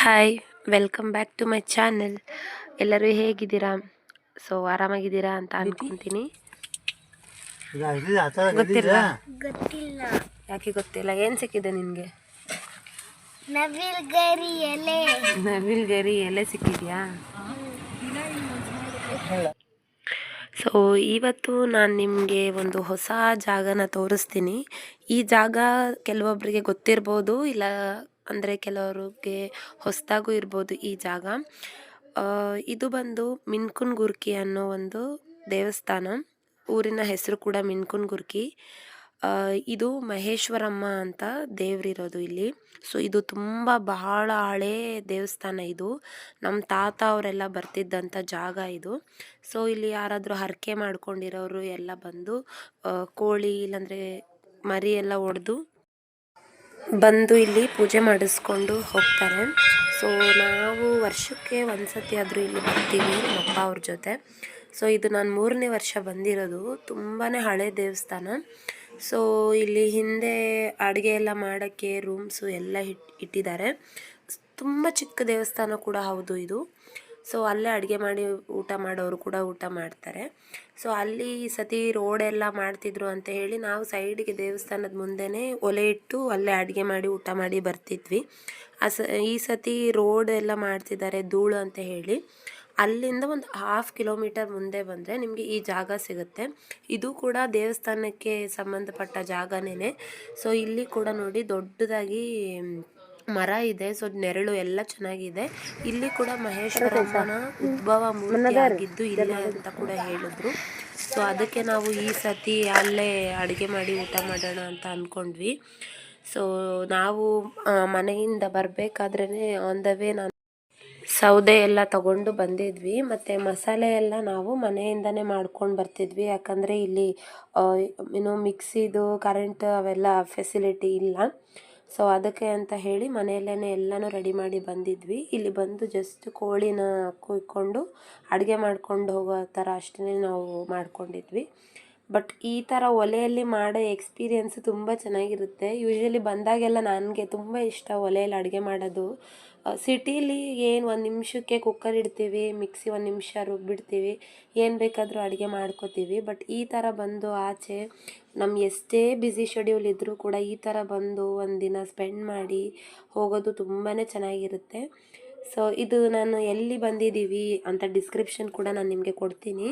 Hi welcome back to my channel ಎಲ್ಲರೂ ಹೇಗಿದ್ದೀರಾ? So ಆರಾಮಾಗಿದ್ದೀರಾ ಅಂತ ಅನ್ಕೊಂತೀನಿ. ಗೊತ್ತಿಲ್ಲ. ಗೊತ್ತಿಲ್ಲ. ಯಾಕೆ ಗೊತ್ತಿಲ್ಲ? ಏನು ಸಿಕ್ಕಿದೆ ನಿನಗೆ? ನವಿಲ್ ಗರಿ ಎಲೆ. ನವಿಲ್ ಗರಿ ಎಲೆ ಸಿಕ್ಕಿದ್ಯಾ? ಸೊ ಇವತ್ತು ನಾನು ನಿಮಗೆ ಒಂದು ಹೊಸ ಜಾಗನ ತೋರಿಸ್ತೀನಿ. ಈ ಜಾಗ ಕೆಲವೊಬ್ಬರಿಗೆ ಗೊತ್ತಿರ್ಬೋದು, ಇಲ್ಲ ಅಂದರೆ ಕೆಲವ್ರಿಗೆ ಹೊಸದಾಗೂ ಇರ್ಬೋದು ಈ ಜಾಗ. ಇದು ಬಂದು ಮಿನ್ಕುನ್ ಗುರ್ಕಿ ಅನ್ನೋ ಒಂದು ದೇವಸ್ಥಾನ. ಊರಿನ ಹೆಸರು ಕೂಡ ಮಿನ್ಕುನ್ ಗುರ್ಕಿ. ಇದು ಮಹೇಶ್ವರಮ್ಮ ಅಂತ ದೇವ್ರಿರೋದು ಇಲ್ಲಿ. ಸೊ ಇದು ತುಂಬ ಬಹಳ ಹಳೇ ದೇವಸ್ಥಾನ ಇದು. ನಮ್ಮ ತಾತ ಅವರೆಲ್ಲ ಬರ್ತಿದ್ದಂಥ ಜಾಗ ಇದು. ಸೊ ಇಲ್ಲಿ ಯಾರಾದರೂ ಹರಕೆ ಮಾಡ್ಕೊಂಡಿರೋರು ಎಲ್ಲ ಬಂದು ಕೋಳಿ ಇಲ್ಲಾಂದರೆ ಮರಿ ಎಲ್ಲ ಒಡೆದು ಬಂದು ಇಲ್ಲಿ ಪೂಜೆ ಮಾಡಿಸ್ಕೊಂಡು ಹೋಗ್ತಾರೆ. ಸೊ ನಾವು ವರ್ಷಕ್ಕೆ ಒಂದು ಸತಿ ಆದರೂ ಇಲ್ಲಿ ಬರ್ತೀವಿ ನಮ್ಮಪ್ಪ ಅವ್ರ ಜೊತೆ. ಸೊ ಇದು ನಾನು ಮೂರನೇ ವರ್ಷ ಬಂದಿರೋದು. ತುಂಬಾ ಹಳೆ ದೇವಸ್ಥಾನ. ಸೊ ಇಲ್ಲಿ ಹಿಂದೆ ಅಡುಗೆ ಎಲ್ಲ ಮಾಡೋಕ್ಕೆ ರೂಮ್ಸು ಎಲ್ಲ ಇಟ್ ಇಟ್ಟಿದ್ದಾರೆ. ತುಂಬ ಚಿಕ್ಕ ದೇವಸ್ಥಾನ ಕೂಡ ಹೌದು ಇದು. ಸೊ ಅಲ್ಲೇ ಅಡುಗೆ ಮಾಡಿ ಊಟ ಮಾಡೋರು ಕೂಡ ಊಟ ಮಾಡ್ತಾರೆ. ಸೊ ಅಲ್ಲಿ ಸತಿ ರೋಡ್ ಎಲ್ಲ ಮಾಡ್ತಿದ್ರು ಅಂತ ಹೇಳಿ ನಾವು ಸೈಡಿಗೆ ದೇವಸ್ಥಾನದ ಮುಂದೆನೇ ಒಲೆ ಇಟ್ಟು ಅಲ್ಲೇ ಅಡುಗೆ ಮಾಡಿ ಊಟ ಮಾಡಿ ಬರ್ತಿದ್ವಿ. ಆ ಸ ಈ ಸತಿ ರೋಡ್ ಎಲ್ಲ ಮಾಡ್ತಿದ್ದಾರೆ ಧೂಳು ಅಂತ ಹೇಳಿ. ಅಲ್ಲಿಂದ ಒಂದು ಹಾಫ್ ಕಿಲೋಮೀಟರ್ ಮುಂದೆ ಬಂದರೆ ನಿಮಗೆ ಈ ಜಾಗ ಸಿಗುತ್ತೆ. ಇದು ಕೂಡ ದೇವಸ್ಥಾನಕ್ಕೆ ಸಂಬಂಧಪಟ್ಟ ಜಾಗನೇ ಸೊ ಇಲ್ಲಿ ಕೂಡ ನೋಡಿ ದೊಡ್ಡದಾಗಿ ಮರ ಇದೆ. ಸೊ ನೆರಳು ಎಲ್ಲ ಚೆನ್ನಾಗಿದೆ. ಇಲ್ಲಿ ಕೂಡ ಮಹೇಶ್ವರಮ್ಮನ ಉದ್ಭವ ಮೂರ್ತಿ ಆಗಿದ್ದು ಇಲ್ಲೇ ಅಂತ ಕೂಡ ಹೇಳಿದ್ರು. ಸೊ ಅದಕ್ಕೆ ನಾವು ಈ ಸತಿ ಅಲ್ಲೇ ಅಡುಗೆ ಮಾಡಿ ಊಟ ಮಾಡೋಣ ಅಂತ ಅಂದ್ಕೊಂಡ್ವಿ ಸೊ ನಾವು ಮನೆಯಿಂದ ಬರಬೇಕಾದ್ರೇ ಆನ್ ದ ವೇ ನಾನು ಸೌದೆ ಎಲ್ಲ ತಗೊಂಡು ಬಂದಿದ್ವಿ. ಮತ್ತು ಮಸಾಲೆ ಎಲ್ಲ ನಾವು ಮನೆಯಿಂದನೇ ಮಾಡ್ಕೊಂಡು ಬರ್ತಿದ್ವಿ. ಯಾಕಂದರೆ ಇಲ್ಲಿ ಏನು ಮಿಕ್ಸಿದು, ಕರೆಂಟ್ ಅವೆಲ್ಲ ಫೆಸಿಲಿಟಿ ಇಲ್ಲ. ಸೊ ಅದಕ್ಕೆ ಅಂತ ಹೇಳಿ ಮನೆಯಲ್ಲೇ ಎಲ್ಲನೂ ರೆಡಿ ಮಾಡಿ ಬಂದಿದ್ವಿ. ಇಲ್ಲಿ ಬಂದು ಜಸ್ಟ್ ಕೋಳಿನ ಕುಯ್ಕೊಂಡು ಅಡುಗೆ ಮಾಡ್ಕೊಂಡು ಹೋಗೋ ಥರ ಅಷ್ಟೇ ನಾವು ಮಾಡ್ಕೊಂಡಿದ್ವಿ. ಬಟ್ ಈ ಥರ ಒಲೆಯಲ್ಲಿ ಮಾಡೋ ಎಕ್ಸ್ಪೀರಿಯೆನ್ಸ್ ತುಂಬ ಚೆನ್ನಾಗಿರುತ್ತೆ. ಯೂಶ್ವಲಿ ಬಂದಾಗೆಲ್ಲ ನನಗೆ ತುಂಬ ಇಷ್ಟ ಒಲೆಯಲ್ಲಿ ಅಡುಗೆ ಮಾಡೋದು. ಸಿಟೀಲಿ ಏನು ಒಂದು ನಿಮಿಷಕ್ಕೆ ಕುಕ್ಕರ್ ಇಡ್ತೀವಿ ಮಿಕ್ಸಿ ಒಂದು ನಿಮಿಷ ರುಬ್ಬಿಡ್ತೀವಿ, ಏನು ಬೇಕಾದರೂ ಅಡುಗೆ ಮಾಡ್ಕೋತೀವಿ. ಬಟ್ ಈ ಥರ ಬಂದು ಆಚೆ ನಮ್ಮ ಎಷ್ಟೇ ಬ್ಯುಸಿ ಶೆಡ್ಯೂಲ್ ಇದ್ದರೂ ಕೂಡ ಈ ಥರ ಬಂದು ಒಂದು ದಿನ ಸ್ಪೆಂಡ್ ಮಾಡಿ ಹೋಗೋದು ತುಂಬಾ ಚೆನ್ನಾಗಿರುತ್ತೆ. ಸೊ ಇದು ನಾನು ಎಲ್ಲಿ ಬಂದಿದ್ದೀವಿ ಅಂತ ಡಿಸ್ಕ್ರಿಪ್ಷನ್ ಕೂಡ ನಾನು ನಿಮಗೆ ಕೊಡ್ತೀನಿ.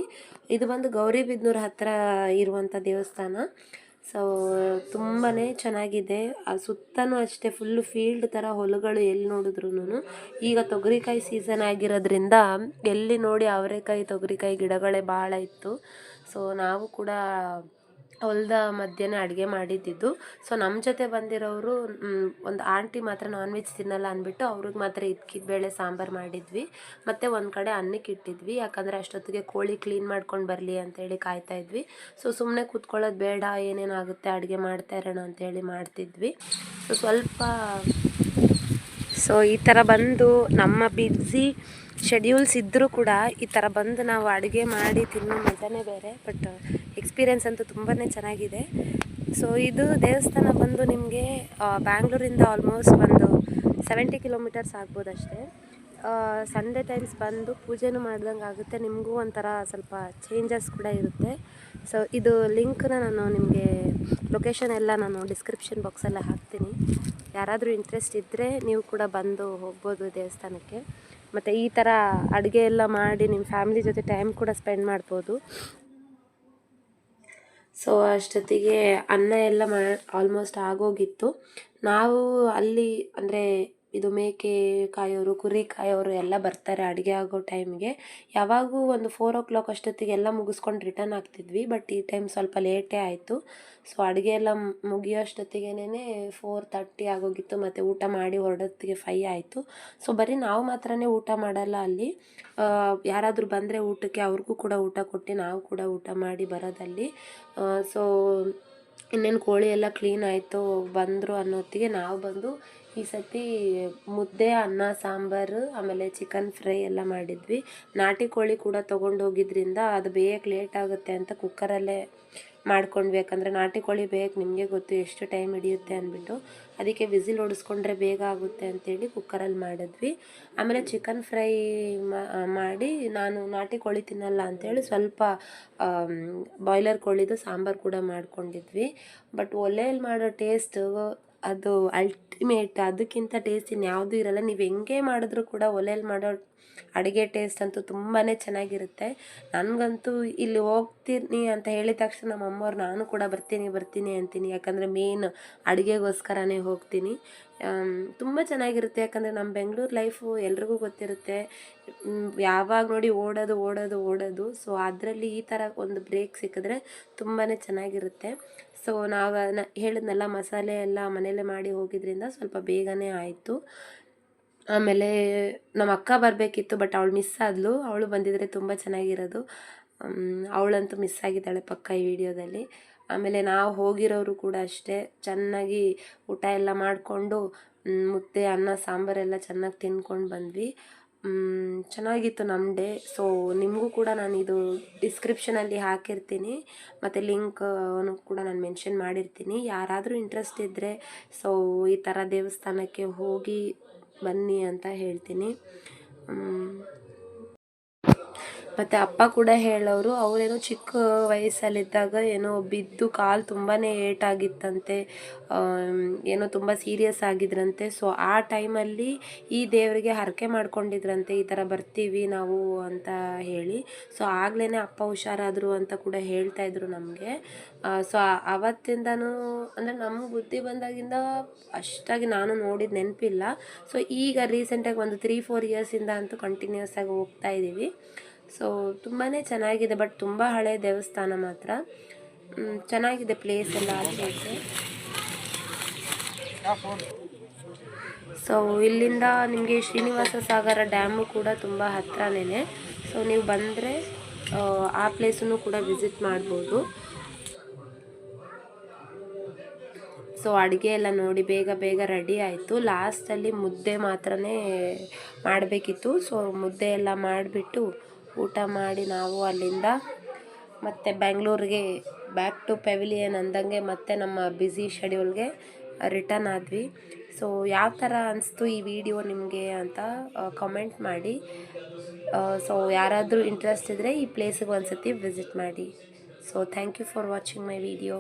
ಇದು ಬಂದು ಗೌರಿಬಿದನೂರು ಹತ್ತಿರ ಇರುವಂಥ ದೇವಸ್ಥಾನ. ಸೊ ತುಂಬಾ ಚೆನ್ನಾಗಿದೆ. ಆ ಸುತ್ತಲೂ ಅಷ್ಟೇ ಫುಲ್ಲು ಫೀಲ್ಡ್ ಥರ ಹೊಲಗಳು ಎಲ್ಲಿ ನೋಡಿದ್ರು ಈಗ ತೊಗರಿಕಾಯಿ ಸೀಸನ್ ಆಗಿರೋದ್ರಿಂದ ಎಲ್ಲಿ ನೋಡಿ ಅವರೆಕಾಯಿ, ತೊಗರಿಕಾಯಿ ಗಿಡಗಳೇ ಭಾಳ ಇತ್ತು. ಸೊ ನಾವು ಕೂಡ ಹೊಲ್ದ ಮಧ್ಯಾಹ್ನ ಅಡುಗೆ ಮಾಡಿದ್ದಿದ್ದು. ಸೊ ನಮ್ಮ ಜೊತೆ ಬಂದಿರೋರು ಒಂದು ಆಂಟಿ ಮಾತ್ರ ನಾನ್ ವೆಜ್ ತಿನ್ನಲ್ಲ ಅಂದ್ಬಿಟ್ಟು ಅವ್ರಿಗೆ ಮಾತ್ರ ಇದ್ಕಿದ ಬೇಳೆ ಸಾಂಬಾರು ಮಾಡಿದ್ವಿ. ಮತ್ತು ಒಂದು ಕಡೆ ಅನ್ನಕ್ಕೆ ಇಟ್ಟಿದ್ವಿ. ಯಾಕಂದರೆ ಅಷ್ಟೊತ್ತಿಗೆ ಕೋಳಿ ಕ್ಲೀನ್ ಮಾಡ್ಕೊಂಡು ಬರಲಿ ಅಂತೇಳಿ ಕಾಯ್ತಾ ಇದ್ವಿ. ಸೊ ಸುಮ್ಮನೆ ಕೂತ್ಕೊಳ್ಳೋದು ಬೇಡ ಏನೇನಾಗುತ್ತೆ ಅಡುಗೆ ಮಾಡ್ತಾ ಇರೋಣ ಅಂತೇಳಿ ಮಾಡ್ತಿದ್ವಿ. ಸೊ ಸ್ವಲ್ಪ ಸೊ ಈ ಥರ ಬಂದು ನಮ್ಮ ಬ್ಯುಸಿ ಶೆಡ್ಯೂಲ್ಸ್ ಇದ್ದರೂ ಕೂಡ ಈ ಥರ ಬಂದು ನಾವು ಅಡುಗೆ ಮಾಡಿ ತಿನ್ನೋ ಮಜಾನೇ ಬೇರೆ ಬಟ್ ಎಕ್ಸ್ಪೀರಿಯೆನ್ಸ್ ಅಂತೂ ತುಂಬಾ ಚೆನ್ನಾಗಿದೆ. ಸೊ ಇದು ದೇವಸ್ಥಾನ ಬಂದು ನಿಮಗೆ ಬ್ಯಾಂಗ್ಳೂರಿಂದ ಆಲ್ಮೋಸ್ಟ್ ಒಂದು ಸೆವೆಂಟಿ ಕಿಲೋಮೀಟರ್ಸ್ ಆಗ್ಬೋದು ಅಷ್ಟೇ ಸಂಡೇ ಟೈಮ್ಸ್ ಬಂದು ಪೂಜೆನೂ ಮಾಡ್ದಂಗೆ ಆಗುತ್ತೆ. ನಿಮಗೂ ಒಂಥರ ಸ್ವಲ್ಪ ಚೇಂಜಸ್ ಕೂಡ ಇರುತ್ತೆ. ಸೊ ಇದು ಲಿಂಕ್ನ ನಾನು ನಿಮಗೆ ಲೊಕೇಶನ್ ಎಲ್ಲ ನಾನು ಡಿಸ್ಕ್ರಿಪ್ಷನ್ ಬಾಕ್ಸಲ್ಲೇ ಹಾಕ್ತೀನಿ. ಯಾರಾದರೂ ಇಂಟ್ರೆಸ್ಟ್ ಇದ್ದರೆ ನೀವು ಕೂಡ ಬಂದು ಹೋಗ್ಬೋದು ದೇವಸ್ಥಾನಕ್ಕೆ. ಮತ್ತು ಈ ಥರ ಅಡುಗೆ ಎಲ್ಲ ಮಾಡಿ ನಿಮ್ಮ ಫ್ಯಾಮಿಲಿ ಜೊತೆ ಟೈಮ್ ಕೂಡ ಸ್ಪೆಂಡ್ ಮಾಡ್ಬೋದು. ಸೊ ಅಷ್ಟೊತ್ತಿಗೆ ಅನ್ನ ಎಲ್ಲ ಮಾ ಆಲ್ಮೋಸ್ಟ್ ಆಗೋಗಿತ್ತು. ನಾವು ಅಲ್ಲಿ, ಅಂದರೆ ಇದು ಮೇಕೆ ಕಾಯೋರು, ಕುರಿ ಕಾಯೋರು ಎಲ್ಲ ಬರ್ತಾರೆ ಅಡುಗೆ ಆಗೋ ಟೈಮ್ಗೆ. ಯಾವಾಗೂ ಒಂದು ಫೋರ್ ಓ ಕ್ಲಾಕ್ ಅಷ್ಟೊತ್ತಿಗೆ ಎಲ್ಲ ಮುಗಿಸ್ಕೊಂಡು ರಿಟರ್ನ್ ಆಗ್ತಿದ್ವಿ ಬಟ್ ಈ ಟೈಮ್ ಸ್ವಲ್ಪ ಲೇಟೇ ಆಯಿತು. ಸೊ ಅಡುಗೆ ಎಲ್ಲ ಮುಗಿಯೋ ಅಷ್ಟೊತ್ತಿಗೇನೆ ಫೋರ್ ತರ್ಟಿ ಆಗೋಗಿತ್ತು, ಮತ್ತು ಊಟ ಮಾಡಿ ಹೊರಡೋತ್ತಿಗೆ ಫೈ ಆಯಿತು. ಸೊ ಬರೀ ನಾವು ಮಾತ್ರನೇ ಊಟ ಮಾಡಲ್ಲ ಅಲ್ಲಿ. ಯಾರಾದರೂ ಬಂದರೆ ಊಟಕ್ಕೆ ಅವ್ರಿಗೂ ಕೂಡ ಊಟ ಕೊಟ್ಟು ನಾವು ಕೂಡ ಊಟ ಮಾಡಿ ಬರೋದಲ್ಲಿ. ಸೊ ಇನ್ನೇನು ಕೋಳಿ ಎಲ್ಲ ಕ್ಲೀನ್ ಆಯಿತು, ಬಂದರು ಅನ್ನೋತ್ತಿಗೆ ನಾವು ಬಂದು ಈ ಸತಿ ಮುದ್ದೆ, ಅನ್ನ, ಸಾಂಬಾರು, ಆಮೇಲೆ ಚಿಕನ್ ಫ್ರೈ ಎಲ್ಲ ಮಾಡಿದ್ವಿ. ನಾಟಿ ಕೋಳಿ ಕೂಡ ತೊಗೊಂಡು ಹೋಗಿದ್ರಿಂದ ಅದು ಬೇಯಕ್ಕೆ ಲೇಟ್ ಆಗುತ್ತೆ ಅಂತ ಕುಕ್ಕರಲ್ಲೇ ಮಾಡ್ಕೊಂಡ್ವಿ. ಯಾಕಂದರೆ ನಾಟಿ ಕೋಳಿ ಬೇಕು ನಿಮಗೆ ಗೊತ್ತು ಎಷ್ಟು ಟೈಮ್ ಹಿಡಿಯುತ್ತೆ ಅಂದ್ಬಿಟ್ಟು. ಅದಕ್ಕೆ ವಿಸಿಲ್ ಹೊಡಿಸ್ಕೊಂಡ್ರೆ ಬೇಗ ಆಗುತ್ತೆ ಅಂತೇಳಿ ಕುಕ್ಕರಲ್ಲಿ ಮಾಡಿದ್ವಿ. ಆಮೇಲೆ ಚಿಕನ್ ಫ್ರೈ ಮಾಡಿ ನಾನು ನಾಟಿ ಕೋಳಿ ತಿನ್ನಲ್ಲ ಅಂತೇಳಿ ಸ್ವಲ್ಪ ಬಾಯ್ಲರ್ ಕೋಳಿದು ಸಾಂಬಾರು ಕೂಡ ಮಾಡ್ಕೊಂಡಿದ್ವಿ. ಬಟ್ ಒಲೆಯಲ್ಲಿ ಮಾಡೋ ಟೇಸ್ಟು ಅದು ಅಲ್ಟಿಮೇಟ್ ಅದಕ್ಕಿಂತ ಟೇಸ್ಟ್ ಇನ್ಯಾವುದೂ ಇರಲ್ಲ. ನೀವು ಹೆಂಗೆ ಮಾಡಿದ್ರೂ ಕೂಡ ಒಲೆಯಲ್ಲಿ ಮಾಡೋ ಅಡುಗೆ ಟೇಸ್ಟ್ ಅಂತೂ ತುಂಬಾ ಚೆನ್ನಾಗಿರುತ್ತೆ. ನನಗಂತೂ ಇಲ್ಲಿ ಹೋಗ್ತೀನಿ ಅಂತ ಹೇಳಿದ ತಕ್ಷಣ ನಮ್ಮ ಅಮ್ಮವ್ರು, ನಾನು ಕೂಡ ಬರ್ತೀನಿ ಬರ್ತೀನಿ ಅಂತೀನಿ. ಯಾಕಂದರೆ ಮೇನ್ ಅಡುಗೆಗೋಸ್ಕರನೇ ಹೋಗ್ತೀನಿ. ತುಂಬ ಚೆನ್ನಾಗಿರುತ್ತೆ. ಯಾಕಂದರೆ ನಮ್ಮ ಬೆಂಗಳೂರು ಲೈಫು ಎಲ್ರಿಗೂ ಗೊತ್ತಿರುತ್ತೆ. ಯಾವಾಗ ನೋಡಿ ಓಡೋದು ಓಡೋದು ಓಡೋದು. ಸೊ ಅದರಲ್ಲಿ ಈ ಥರ ಒಂದು ಬ್ರೇಕ್ ಸಿಕ್ಕಿದ್ರೆ ತುಂಬಾ ಚೆನ್ನಾಗಿರುತ್ತೆ. ಸೊ ನಾವು ಹೇಳಿದ್ನಲ್ಲ ಮಸಾಲೆ ಎಲ್ಲ ಮನೆಯಲ್ಲೇ ಮಾಡಿ ಹೋಗಿದ್ರಿಂದ ಸ್ವಲ್ಪ ಬೇಗನೆ ಆಯಿತು. ಆಮೇಲೆ ನಮ್ಮ ಅಕ್ಕ ಬರಬೇಕಿತ್ತು ಬಟ್ ಅವಳು ಮಿಸ್ ಆದಳು ಅವಳು ಬಂದಿದ್ರೆ ತುಂಬ ಚೆನ್ನಾಗಿರೋದು. ಅವಳಂತೂ ಮಿಸ್ ಆಗಿದ್ದಾಳೆ ಪಕ್ಕ ಈ ವಿಡಿಯೋದಲ್ಲಿ. ಆಮೇಲೆ ನಾವು ಹೋಗಿರೋರು ಕೂಡ ಅಷ್ಟೇ. ಚೆನ್ನಾಗಿ ಊಟ ಎಲ್ಲ ಮಾಡಿಕೊಂಡು ಮುದ್ದೆ, ಅನ್ನ, ಸಾಂಬಾರೆಲ್ಲ ಚೆನ್ನಾಗಿ ತಿನ್ಕೊಂಡು ಬಂದ್ವಿ. ಚೆನ್ನಾಗಿತ್ತು ನಮ್ಮ ಡೇ. ಸೊ ನಿಮಗೂ ಕೂಡ ನಾನು ಇದು ಡಿಸ್ಕ್ರಿಪ್ಷನಲ್ಲಿ ಹಾಕಿರ್ತೀನಿ. ಮತ್ತು ಲಿಂಕ್ ಕೂಡ ನಾನು ಮೆನ್ಷನ್ ಮಾಡಿರ್ತೀನಿ. ಯಾರಾದರೂ ಇಂಟ್ರೆಸ್ಟ್ ಇದ್ದರೆ ಸೊ ಈ ಥರ ದೇವಸ್ಥಾನಕ್ಕೆ ಹೋಗಿ ಬನ್ನಿ ಅಂತ ಹೇಳ್ತೀನಿ. ಮತ್ತು ಅಪ್ಪ ಕೂಡ ಹೇಳೋರು, ಅವರೇನೋ ಚಿಕ್ಕ ವಯಸ್ಸಲ್ಲಿದ್ದಾಗ ಏನೋ ಬಿದ್ದು ಕಾಲು ತುಂಬಾ ಏಟಾಗಿತ್ತಂತೆ ಏನೋ ತುಂಬ ಸೀರಿಯಸ್ ಆಗಿದ್ರಂತೆ. ಸೊ ಆ ಟೈಮಲ್ಲಿ ಈ ದೇವರಿಗೆ ಹರಕೆ ಮಾಡ್ಕೊಂಡಿದ್ರಂತೆ, ಈ ಥರ ಬರ್ತೀವಿ ನಾವು ಅಂತ ಹೇಳಿ. ಸೊ ಆಗಲೇ ಅಪ್ಪ ಹುಷಾರಾದರು ಅಂತ ಕೂಡ ಹೇಳ್ತಾ ಇದ್ರು ನಮಗೆ. ಸೊ ಅವತ್ತಿಂದನೂ ಅಂದರೆ ನಮ್ಮ ಬುದ್ಧಿ ಬಂದಾಗಿಂದ ಅಷ್ಟಾಗಿ ನಾನು ನೋಡಿದ ನೆನಪಿಲ್ಲ. ಸೊ ಈಗ ರೀಸೆಂಟಾಗಿ ಒಂದು ತ್ರೀ ಫೋರ್ ಇಯರ್ಸಿಂದ ಅಂತೂ ಕಂಟಿನ್ಯೂಸ್ ಆಗಿ ಹೋಗ್ತಾ ಇದ್ದೀವಿ ಸೊ ತುಂಬಾ ಚೆನ್ನಾಗಿದೆ ಬಟ್ ತುಂಬ ಹಳೆ ದೇವಸ್ಥಾನ ಮಾತ್ರ. ಚೆನ್ನಾಗಿದೆ ಪ್ಲೇಸ್ ಎಲ್ಲ ಆಚೆ ಸೊ ಇಲ್ಲಿಂದ ನಿಮಗೆ ಶ್ರೀನಿವಾಸ ಸಾಗರ ಡ್ಯಾಮು ಕೂಡ ತುಂಬ ಹತ್ತಿರನೇ ಸೊ ನೀವು ಬಂದರೆ, ಆ ಪ್ಲೇಸನ್ನು ಕೂಡ ವಿಸಿಟ್ ಮಾಡ್ಬೋದು. ಸೊ ಅಡುಗೆ ಎಲ್ಲ ನೋಡಿ ಬೇಗ ಬೇಗ ರೆಡಿ ಆಯಿತು. ಲಾಸ್ಟಲ್ಲಿ ಮುದ್ದೆ ಮಾತ್ರನೇ ಮಾಡಬೇಕಿತ್ತು. ಸೊ ಮುದ್ದೆ ಎಲ್ಲ ಮಾಡಿಬಿಟ್ಟು ಊಟ ಮಾಡಿ ನಾವು ಅಲ್ಲಿಂದ ಮತ್ತೆ ಬೆಂಗಳೂರಿಗೆ ಬ್ಯಾಕ್ ಟು ಪೆವಿಲಿಯನ್ ಅಂದಂಗೆ ಮತ್ತೆ ನಮ್ಮ ಬ್ಯುಸಿ ಶೆಡ್ಯೂಲ್ಗೆ ರಿಟರ್ನ್ ಆದ್ವಿ. ಸೊ ಯಾವ ಥರ ಅನಿಸ್ತು ಈ ವಿಡಿಯೋ ನಿಮಗೆ ಅಂತ ಕಮೆಂಟ್ ಮಾಡಿ. ಸೊ ಯಾರಾದರೂ ಇಂಟ್ರೆಸ್ಟ್ ಇದ್ದರೆ ಈ ಪ್ಲೇಸಿಗೆ ಒಂದು ಸತಿ ವಿಸಿಟ್ ಮಾಡಿ. So thank you for watching my video